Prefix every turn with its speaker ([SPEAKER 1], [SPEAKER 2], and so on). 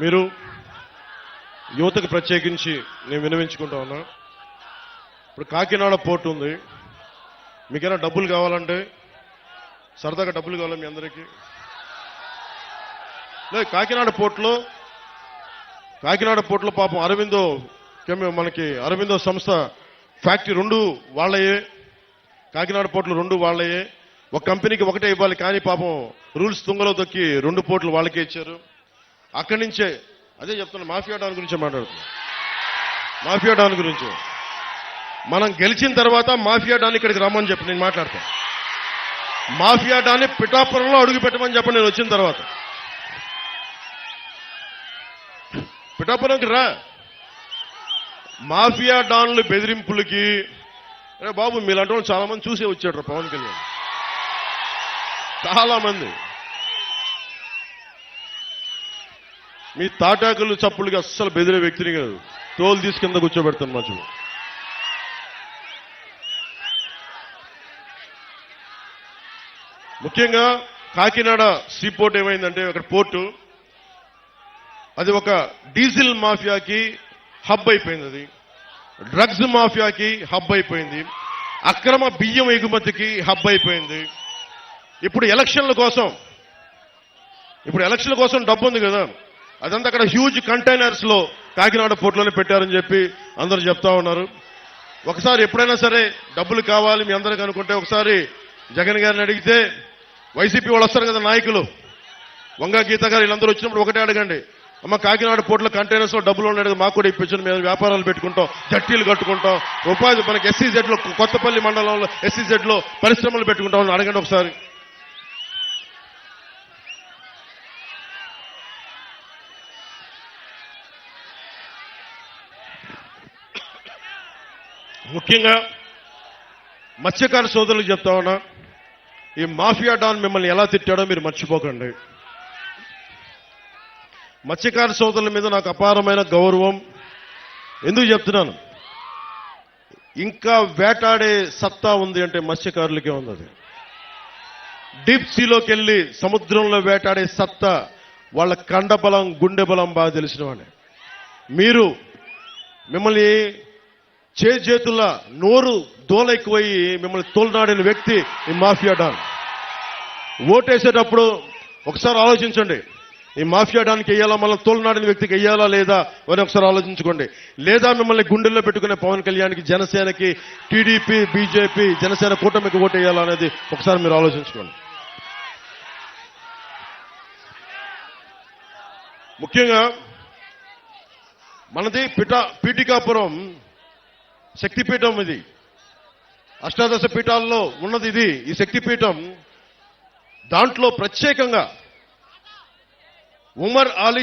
[SPEAKER 1] మీరు యువతకు ప్రత్యేకించి నేను వినవించుకుంటా ఉన్నా. ఇప్పుడు కాకినాడ పోర్టు ఉంది. మీకైనా డబ్బులు కావాలంటే సరదాగా డబ్బులు కావాలి మీ అందరికీ. లేదు కాకినాడ పోర్టులో కాకినాడ పోర్టులో పాపం అరవిందో మనకి అరవిందో సంస్థ ఫ్యాక్టరీ రెండు వాళ్ళయే. కాకినాడ పోర్ట్లు రెండు వాళ్ళయే. ఒక కంపెనీకి ఒకటే ఇవ్వాలి కానీ పాపం రూల్స్ తుంగలో తొక్కి రెండు పోర్టులు వాళ్ళకే ఇచ్చారు. అక్కడి నుంచే అదే చెప్తున్నా మాఫియా డాన్ గురించి మాట్లాడుతున్నా. మాఫియా డాన్ గురించి. మనం గెలిచిన తర్వాత మాఫియా డాన్ ఇక్కడికి రమ్మని చెప్పి నేను మాట్లాడతాను మాఫియా డాన్ని పిఠాపురంలో అడుగు పెట్టమని చెప్పండి నేను వచ్చిన తర్వాత. పిఠాపురంకి రా. మాఫియా డాన్లు బెదిరింపులకి అరే బాబు మీలాంటి వాళ్ళు చాలా మంది చూసే వచ్చాడు పవన్ కళ్యాణ్. చాలా మంది మీ తాటాకులు చప్పులకి అస్సలు బెదిరే వ్యక్తిని కాదు. తోలు తీసి కింద కూర్చోబెడతాను మధ్య ముఖ్యంగా కాకినాడ సీ పోర్ట్ ఏమైందంటే అక్కడ పోర్టు. అది ఒక డీజిల్ మాఫియాకి హబ్ అయిపోయింది అది. డ్రగ్స్ మాఫియాకి హబ్ అయిపోయింది. అక్రమ బియ్యం ఎగుమతికి హబ్ అయిపోయింది. ఇప్పుడు ఎలక్షన్ల కోసం ఇప్పుడు ఎలక్షన్ల కోసం డబ్బు ఉంది కదా. అదంతా అక్కడ హ్యూజ్ కంటైనర్స్లో కాకినాడ పోర్టులోనే పెట్టారని చెప్పి అందరూ చెప్తా ఉన్నారు. ఒకసారి ఎప్పుడైనా సరే డబ్బులు కావాలి మీ అందరికి అనుకుంటే ఒకసారి జగన్ గారిని అడిగితే వైసీపీ వాళ్ళు వస్తారు కదా నాయకులు. వంగా గీత గారు వీళ్ళందరూ వచ్చినప్పుడు ఒకటే అడగండి అమ్మ కాకినాడ పోర్టులో కంటైనర్స్లో డబ్బులు ఉన్నాయి మాకు కూడా ఇప్పించండి మేము వ్యాపారాలు పెట్టుకుంటాం జట్టీలు కట్టుకుంటాం ఉపాధి మనకి ఎస్సీజెడ్లో కొత్తపల్లి మండలంలో ఎస్సీజెడ్లో పరిశ్రమలు పెట్టుకుంటాం అని అడగండి ఒకసారి. ముఖ్యంగా మత్స్యకార సోదరులకు చెప్తా ఉన్నా ఈ మాఫియా డాన్ మిమ్మల్ని ఎలా తిట్టాడో మీరు మర్చిపోకండి. మత్స్యకార సోదరుల మీద నాకు అపారమైన గౌరవం. ఎందుకు చెప్తున్నాను? ఇంకా వేటాడే సత్తా ఉంది అంటే మత్స్యకారులకే ఉంది అది. డీప్ సీలోకి వెళ్ళి సముద్రంలో వేటాడే సత్తా వాళ్ళ కండబలం గుండె బలం బాగా తెలిసిన వాడే. మీరు మిమ్మల్ని చేతుల నోరు దోల ఎక్కువయ్యి మిమ్మల్ని తోలనాడిన వ్యక్తి ఈ మాఫియా డాన్. ఓటేసేటప్పుడు ఒకసారి ఆలోచించండి. ఈ మాఫియా డాన్కి వెయ్యాలా మళ్ళీ తోలనాడిన వ్యక్తికి వెయ్యాలా లేదా అని ఒకసారి ఆలోచించుకోండి. లేదా మిమ్మల్ని గుండెల్లో పెట్టుకునే పవన్ కళ్యాణ్కి జనసేనకి టీడీపీ బీజేపీ జనసేన కూటమికి ఓటేయాలా వేయాలా అనేది ఒకసారి మీరు ఆలోచించుకోండి. ముఖ్యంగా మనది పిఠా పీఠికాపురం శక్తిపీఠం ఇది. అష్టాదశ పీఠాల్లో ఉన్నది ఇది ఈ శక్తిపీఠం. దాంట్లో ప్రత్యేకంగా ఉమర్ అలీ